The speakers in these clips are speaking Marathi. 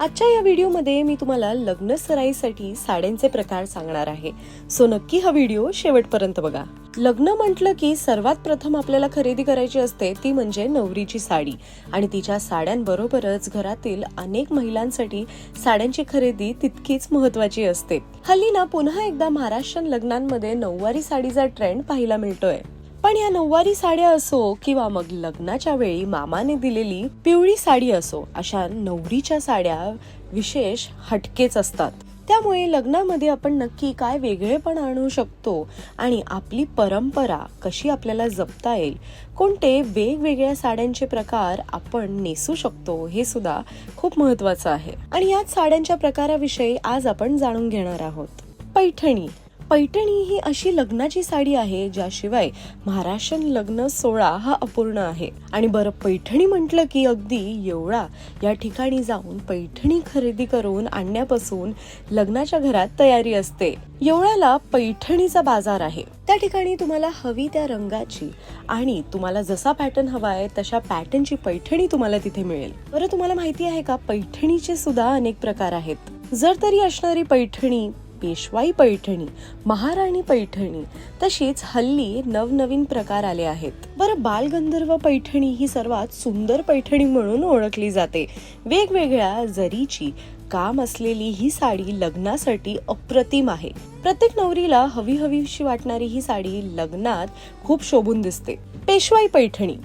आजच्या या व्हिडिओमध्ये मी तुम्हाला लग्न सराईसाठी साड्यांचे प्रकार सांगणार आहे. सो नक्की हा व्हिडिओ शेवटपर्यंत बघा. लग्न म्हटलं की सर्वात प्रथम आपल्याला खरेदी करायची असते ती म्हणजे नवरीची साडी. आणि तिच्या साड्यांबरोबरच घरातील अनेक महिलांसाठी साड्यांची खरेदी तितकीच महत्वाची असते. हल्ली ना पुन्हा एकदा महाराष्ट्रीयन लग्नांमध्ये नऊवारी साडीचा ट्रेंड पाहायला मिळतोय. पण या नऊवारी साड्या असो किंवा मग लग्नाच्या वेळी मामाने दिलेली पिवळी साडी असो अशा नवरीच्या साड्या विशेष हटकेच असतात. त्यामुळे लग्नामध्ये आपण नक्की काय वेगळेपण आणू शकतो आणि आपली परंपरा कशी आपल्याला जपता येईल कोणते वेगवेगळ्या साड्यांचे प्रकार आपण नेसू शकतो हे सुद्धा खूप महत्वाचं आहे. आणि याच साड्यांच्या प्रकाराविषयी आज आपण जाणून घेणार आहोत. पैठणी. पैठणी ही अशी लग्नाची साडी आहे ज्याशिवाय महाराष्ट्रीयन लग्न सोहळा हा अपूर्ण आहे. आणि बरं पैठणी म्हटलं की अगदी एवढा या ठिकाणी जाऊन पैठणी खरेदी करून आणण्यापासून लग्नाच्या घरात तयारी असते. एवढ्याला पैठणीचा बाजार आहे. त्या ठिकाणी तुम्हाला हवी त्या रंगाची आणि तुम्हाला जसा पॅटर्न हवा आहे तशा पॅटर्नची पैठणी तुम्हाला तिथे मिळेल. बरं तुम्हाला माहिती आहे का? पैठणीचे सुद्धा अनेक प्रकार आहेत. जर तरी असणारी पैठणी पेशवाई पैठणी महाराणी पैठणी तशीच हल्ली नवनवीन प्रकार आले आहेत. बरं बालगंधर्व पैठणी ही सर्वात सुंदर पैठणी म्हणून ओळखली जाते. वेगवेगळ्या जरीची काम असलेली ही साडी लग्नासाठी अप्रतिम आहे. प्रत्येक नवरीला हवी हवीशी वाटणारी ही साडी लग्नात खूप शोभून दिसते. पेशवाई पैठणी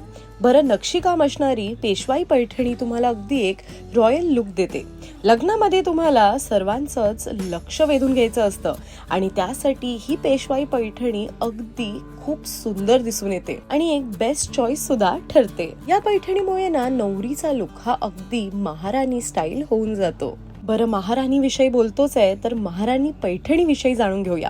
बरं नक्षीकाम असणारी पेशवाई पैठणी तुम्हाला अगदी एक रॉयल लुक देते. लग्नामध्ये तुम्हाला सर्वांचंच लक्ष वेधून घ्यायचं असतं आणि त्यासाठी ही पेशवाई पैठणी अगदी खूप सुंदर दिसून येते आणि एक बेस्ट चॉईस सुद्धा ठरते. या पैठणीमुळे ना नवरीचा लुक हा अगदी महाराणी स्टाईल होऊन जातो. बरं महाराणी विषयी बोलतोच आहे तर महाराणी पैठणी विषयी जाणून घेऊया.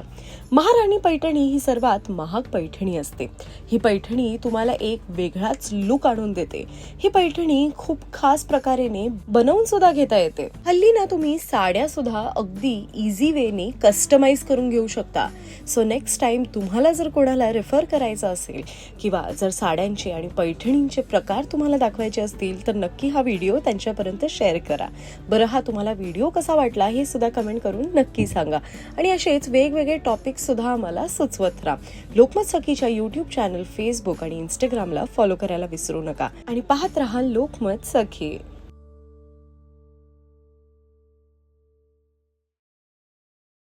महाराणी पैठणी ही सर्वात महाग पैठणी असते. ही पैठणी तुम्हाला एक वेगळाच लुक आणून देते. ही पैठणी खूप खास प्रकारेने बनवून सुद्धा घेता येते. हल्ली ना तुम्ही साड्या सुद्धा अगदी इझी वेने कस्टमाइज करून घेऊ शकता. सो नेक्स्ट टाइम तुम्हाला जर कोणाला रेफर करायचं असेल किंवा जर साड्यांचे आणि पैठणींचे प्रकार तुम्हाला दाखवायचे असतील तर नक्की हा व्हिडिओ त्यांच्यापर्यंत शेअर करा. बरं हा तुम्हाला व्हिडिओ कसा वाटला हे सुद्धा कमेंट करून नक्की सांगा. आणि असेच वेगवेगळे टॉपिक सुद्धा आम्हाला सुचवत राहा. लोकमत सखीच्या युट्यूब चॅनल फेसबुक आणि इंस्टाग्रामला फॉलो करायला विसरू नका. आणि पाहत राहा लोकमत सखी.